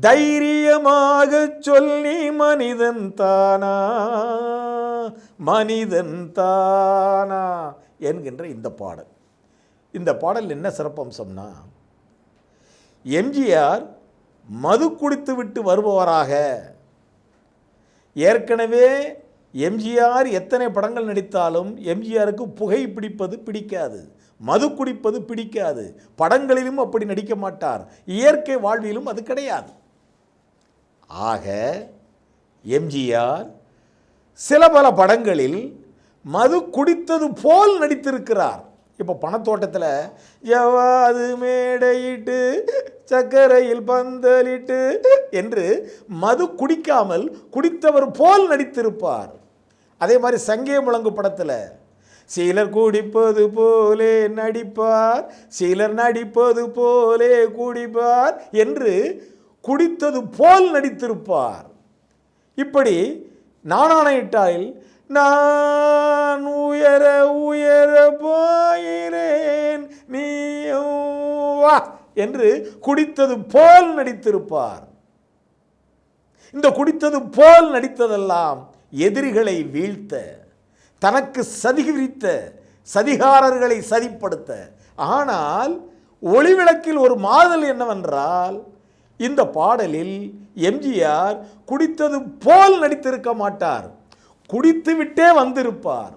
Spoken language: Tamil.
தைரியமாக சொல்லி மனிதன் தானா? மனிதன் தானா? என்கின்ற இந்த பாடல். இந்த பாடல் என்ன சிறப்பம்சம்னா எம்ஜிஆர் மது குடித்து விட்டு வருபவராக. ஏற்கனவே எம்ஜிஆர் எத்தனை படங்கள் நடித்தாலும் எம்ஜிஆருக்கு புகை பிடிப்பது பிடிக்காது. மது குடிப்பது பிடிக்காது. படங்களிலும் அப்படி நடிக்க மாட்டார். இயற்கை வாழ்விலும் அது கிடையாது. ஆக எம்ஜிஆர் சில பல படங்களில் மது குடித்தது போல் நடித்திருக்கிறார். இப்போ பணத்தோட்டத்தில் எவாது மேடையிட்டு சக்கரையில் பந்தலிட்டு என்று மது குடிக்காமல் குடித்தவர் போல் நடித்திருப்பார். அதே மாதிரி சங்கே முழங்கு படத்தில் சிலர் குடிப்பது போலே நடிப்பார் சிலர் நடிப்பது போலே குடிப்பார் என்று குடித்தது போல் நடித்திருப்பார். இப்படி நானானையிட்டால் நான் உயர உயர போகிறேன் நீயும் வா என்று குடித்தது போல் நடித்திருப்பார். இந்த குடித்தது போல் நடித்ததெல்லாம் எதிரிகளை வீழ்த்த தனக்கு சதி விரித்த சதிகாரர்களை சதிப்படுத்த. ஆனால் ஒளிவிளக்கில் ஒரு மாதல் என்னவென்றால் இந்த பாடலில் எம்ஜிஆர் குடித்தது போல் நடித்திருக்க மாட்டார். குடித்து விட்டே வந்திருப்பார்.